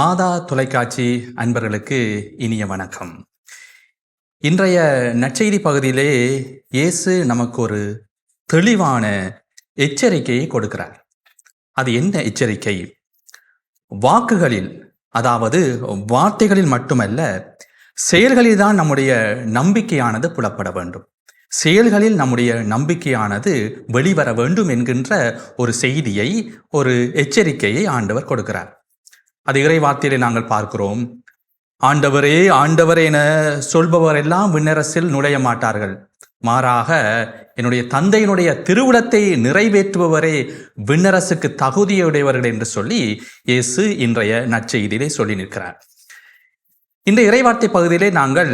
மாதா தொலைக்காட்சி அன்பர்களுக்கு இனிய வணக்கம். இன்றைய நற்செய்தி பகுதியிலே இயேசு நமக்கு ஒரு தெளிவான எச்சரிக்கையை கொடுக்கிறார். அது என்ன எச்சரிக்கை? வாக்குகளில் அதாவது வார்த்தைகளில் மட்டுமல்ல செயல்களில் தான் நம்முடைய நம்பிக்கையானது புலப்பட வேண்டும். செயல்களில் நம்முடைய நம்பிக்கையானது வெளிவர வேண்டும் என்கின்ற ஒரு செய்தியை ஒரு எச்சரிக்கையை ஆண்டவர் கொடுக்கிறார். அது இறை வார்த்தையிலே நாங்கள் பார்க்கிறோம். ஆண்டவரே ஆண்டவரே என சொல்பவரெல்லாம் விண்ணரசில் நுழைய மாட்டார்கள். மாறாக என்னுடைய தந்தையினுடைய திருவுளத்தை நிறைவேற்றுபவரே விண்ணரசுக்கு தகுதியுடையவர்கள் என்று சொல்லி இயேசு இன்றைய நற்செய்தியிலே சொல்லி நிற்கிறார். இந்த இறைவார்த்தை பகுதியிலே நாங்கள்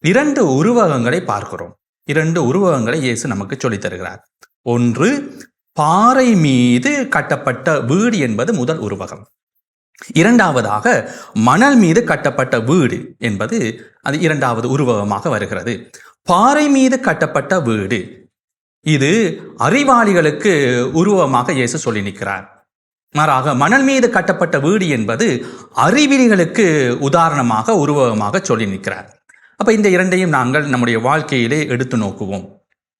இரண்டு உருவகங்களை பார்க்கிறோம். இரண்டு உருவகங்களை இயேசு நமக்கு சொல்லித் தருகிறார். ஒன்று பாறை மீது கட்டப்பட்ட வீடு என்பது முதல் உருவகம். இரண்டாவதாக மணல் மீது கட்டப்பட்ட வீடு என்பது அது இரண்டாவது உருவகமாக வருகிறது. பாறை மீது கட்டப்பட்ட வீடு. இது அறிவாளிகளுக்கு உருவமாக இயேசு சொல்லி நிற்கிறார். மாறாக மணல் மீது கட்டப்பட்ட வீடு என்பது அறிவிலிகளுக்கு உதாரணமாக உருவகமாக சொல்லி நிற்கிறார். அப்ப இந்த இரண்டையும் நாங்கள் நம்முடைய வாழ்க்கையிலே எடுத்து நோக்குவோம்.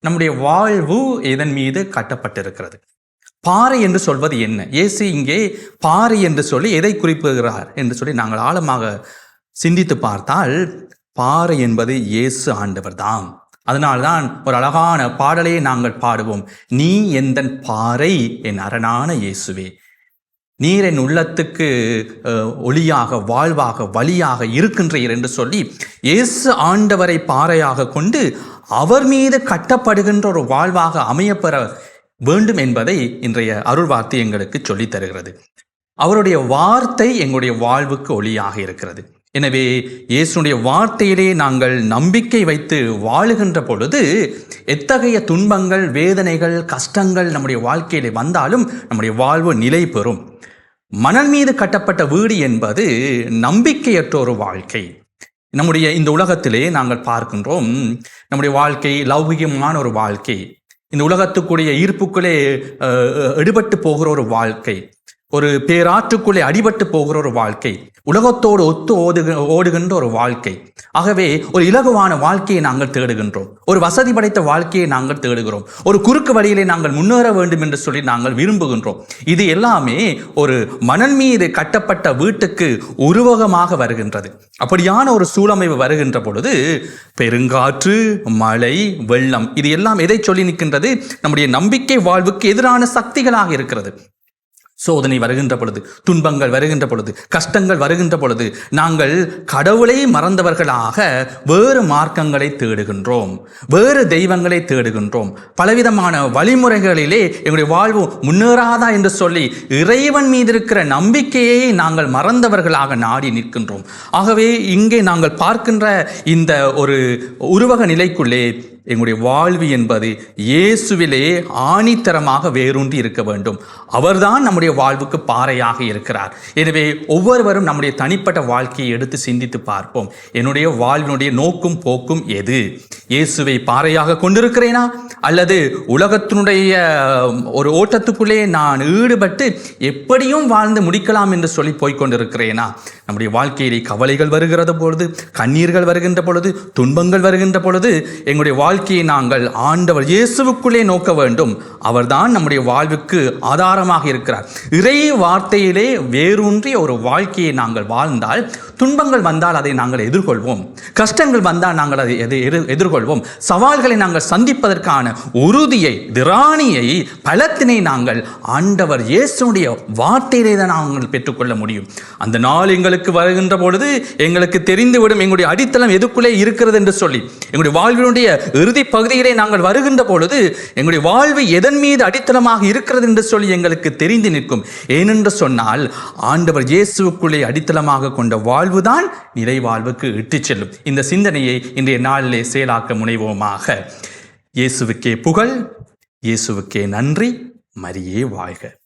நம்முடைய வாழ்வு இதன் மீது கட்டப்பட்டிருக்கிறது? பாறை என்று சொல்வது என்ன? இயேசு இங்கே பாறை என்று சொல்லி எதை குறிப்புகிறார் என்று சொல்லி நாங்கள் ஆழமாக சிந்தித்து பார்த்தால் பாறை என்பது இயேசு ஆண்டவர் தான் அதனால்தான் ஒரு அழகான பாடலையே நாங்கள் பாடுவோம். நீ எந்தன் பாறை என் அரணான இயேசுவே. நீர் என் உள்ளத்துக்கு ஒளியாக வாழ்வாக வழியாக இருக்கின்றீர் என்று சொல்லி இயேசு ஆண்டவரை பாறையாக கொண்டு அவர் மீது கட்டப்படுகின்ற ஒரு வாழ்வாக அமையப்பெற வேண்டும் என்பதை இன்றைய அருள் வார்த்தை எங்களுக்கு சொல்லித் தருகிறது. அவருடைய வார்த்தை எங்களுடைய வாழ்வுக்கு ஒளியாக இருக்கிறது. எனவே இயேசுடைய வார்த்தையிலே நாங்கள் நம்பிக்கை வைத்து வாழுகின்ற பொழுது எத்தகைய துன்பங்கள் வேதனைகள் கஷ்டங்கள் நம்முடைய வாழ்க்கையிலே வந்தாலும் நம்முடைய வாழ்வு நிலை பெறும். மணல் மீது கட்டப்பட்ட வீடு என்பது நம்பிக்கையற்ற ஒரு வாழ்க்கை. நம்முடைய இந்த உலகத்திலே நாங்கள் பார்க்கின்றோம் நம்முடைய வாழ்க்கை லௌகிகமான ஒரு வாழ்க்கை. இந்த உலகத்துக்குரிய ஈர்ப்புக்களே எடுபட்டு போகிற ஒரு வாழ்க்கை. ஒரு பேராற்றுக்குள்ளே அடிபட்டு போகிற ஒரு வாழ்க்கை உலகத்தோடு ஒத்து ஓடுக ஓடுகின்ற ஒரு வாழ்க்கை. ஆகவே ஒரு இலகுவான வாழ்க்கையை நாங்கள் தேடுகின்றோம். ஒரு வசதி படைத்த வாழ்க்கையை நாங்கள் தேடுகிறோம். ஒரு குறுக்கு வழியிலே நாங்கள் முன்னேற வேண்டும் என்று சொல்லி நாங்கள் விரும்புகின்றோம். இது எல்லாமே ஒரு மணல் மீது கட்டப்பட்ட வீட்டுக்கு உருவகமாக வருகின்றது. அப்படியான ஒரு சூழமைவு வருகின்ற பொழுது பெருங்காற்று மழை வெள்ளம் இது எல்லாம் எதை சொல்லி நிற்கின்றது? நம்முடைய நம்பிக்கை வாழ்வுக்கு எதிரான சக்திகளாக இருக்கிறது. சோதனை வருகின்ற பொழுது துன்பங்கள் வருகின்ற பொழுது கஷ்டங்கள் வருகின்ற பொழுது நாங்கள் கடவுளை மறந்தவர்களாக வேறு மார்க்கங்களை தேடுகின்றோம் வேறு தெய்வங்களை தேடுகின்றோம். பலவிதமான வழிமுறைகளிலே எங்களுடைய வாழ்வு முன்னேறாதா என்று சொல்லி இறைவன் மீது இருக்கிற நம்பிக்கையை நாங்கள் மறந்தவர்களாக நாடி நிற்கின்றோம். ஆகவே இங்கே நாங்கள் பார்க்கின்ற இந்த ஒரு உருவக நிலைக்குள்ளே எங்களுடைய வாழ்வு என்பது இயேசுவிலே ஆணித்தரமாக வேரூன்றி இருக்க வேண்டும். அவர்தான் நம்முடைய வாழ்வுக்கு பாறையாக இருக்கிறார். எனவே ஒவ்வொருவரும் நம்முடைய தனிப்பட்ட வாழ்க்கையை எடுத்து சிந்தித்து பார்ப்போம். என்னுடைய வாழ்வினுடைய நோக்கும் போக்கும் எது? இயேசுவை பாறையாக கொண்டிருக்கிறேனா? அல்லது உலகத்தினுடைய ஒரு ஓட்டத்துக்குள்ளே நான் ஈடுபட்டு எப்படியும் வாழ்ந்து முடிக்கலாம் என்று சொல்லி போய்கொண்டிருக்கிறேனா நம்முடைய வாழ்க்கையிலே கவலைகள் வருகிறது பொழுது கண்ணீர்கள் வருகின்ற பொழுது துன்பங்கள் வருகின்ற பொழுது எங்களுடைய வாழ்க்கையை நாங்கள் ஆண்டவர் இயேசுவுக்குள்ளே நோக்க வேண்டும். அவர்தான் நம்முடைய வாழ்வுக்கு ஆதாரமாக இருக்கிறார். இறை வார்த்தையிலே வேரூன்றிய ஒரு வாழ்க்கையை நாங்கள் வாழ்ந்தால் துன்பங்கள் வந்தால் அதை நாங்கள் எதிர்கொள்வோம். கஷ்டங்கள் வந்தால் நாங்கள் அதை எது எதிர்- எதிர்கொள்வோம். சவால்களை நாங்கள் சந்திப்பதற்கான உறுதியை திராணியை பலத்தினை நாங்கள் ஆண்டவர் இயேசுடைய வார்த்தையிலே தான் நாங்கள் பெற்றுக்கொள்ள முடியும். அந்த நாள் எங்களுக்கு வருகின்ற பொழுது எங்களுக்கு தெரிந்துவிடும் எங்களுடைய அடித்தளம் எதுக்குள்ளே இருக்கிறது என்று சொல்லி எங்களுடைய வாழ்வினுடைய இறுதி பகுதியிலே நாங்கள் வருகின்ற பொழுது எங்களுடைய வாழ்வு எதன் மீது அடித்தளமாக இருக்கிறது என்று சொல்லி எங்களுக்கு தெரிந்து நிற்கும். ஏனென்று சொன்னால் ஆண்டவர் இயேசுவுக்குள்ளே அடித்தளமாக கொண்ட வாழ்வுதான் நிறைவாழ்வுக்கு இட்டுச் செல்லும். இந்த சிந்தனையை இன்றைய நாளிலே செயலாக்க முனைவோமாக இயேசுவுக்கே புகழ் இயேசுவுக்கே நன்றி மரியே வாழ்க.